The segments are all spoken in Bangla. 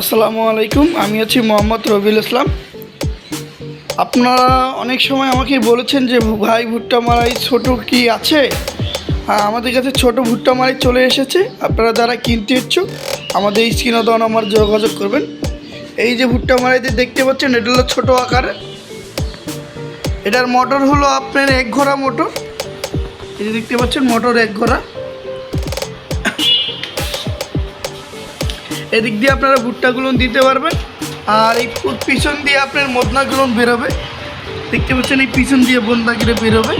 আসসালামু আলাইকুম, আমি আছি মোহাম্মদ রবিউল ইসলাম। আপনারা অনেক সময় আমাকে বলেছেন যে, ভাই, ভুট্টা মারাই ছোট কি আছে? হ্যাঁ আমাদের কাছে ছোট ভুট্টা মারাই চলে এসেছে। আপনারা যারা কিনতে ইচ্ছুক, আমাদের স্ক্রিনে দেওয়া আমার যোগাযোগ করবেন। এই যে ভুট্টা মারাইতে দেখতে পাচ্ছেন, এটা হলো ছোটো আকারে। এটার মোটর হলো আপনার এক ঘোড়া মোটর। এই যে দেখতে পাচ্ছেন, মোটর এক ঘোড়া। এদিক দিয়ে আপনারা ভুট্টাগুলো দিতে পারবেন, আর এই পিছন দিয়ে আপনার মদনাগুলো বেরোবে। দেখতে পাচ্ছেন এই পিছন দিয়ে বন্দাগিরে বেরোবে।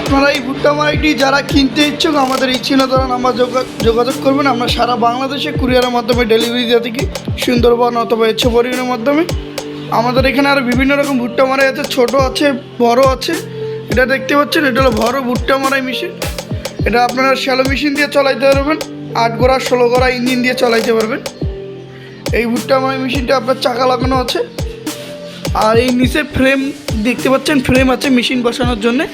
আপনারা এই ভুট্টা মারাইটি যারা কিনতে ইচ্ছুক, আমাদের এই দ্বারা নাম্বার যোগাযোগ করবেন। আমরা সারা বাংলাদেশে কুরিয়ারের মাধ্যমে ডেলিভারি দিয়ে থাকি সুন্দরবন অথবা ইচ্ছে পরিবহনের মাধ্যমে আমাদের এখানে আরও বিভিন্ন রকম ভুট্টা মারাই আছে, ছোট আছে, বড় আছে। এটা দেখতে পাচ্ছেন, এটা হলো বড় ভুট্টা মারাই মেশিন। এটা আপনারা শ্যালো মেশিন দিয়ে চালাইতে পারবেন, আট গোড়া, ষোলো গোড়া ইঞ্জিন দিয়ে চালাইতে পারবেন। এই ভুট্টা মারাই মেশিনটা আপনার চাকা লাগানো আছে। আর এই নিচে ফ্রেম দেখতে পাচ্ছেন, ফ্রেম আছে মেশিন বসানোর জন্যে।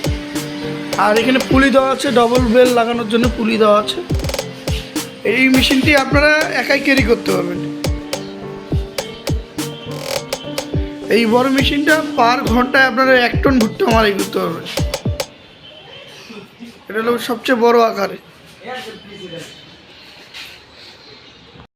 আর এখানে পুলি দেওয়া আছে, ডবল বেল লাগানোর জন্য পুলি দেওয়া আছে। এই মেশিনটি আপনারা একাই ক্যারি করতে পারবেন। এই বড় মেশিনটা পার ঘন্টায় আপনারা এক টন ভুট্টা মারাই করতে পারবে এটা হলো সবচেয়ে বড় আকারে।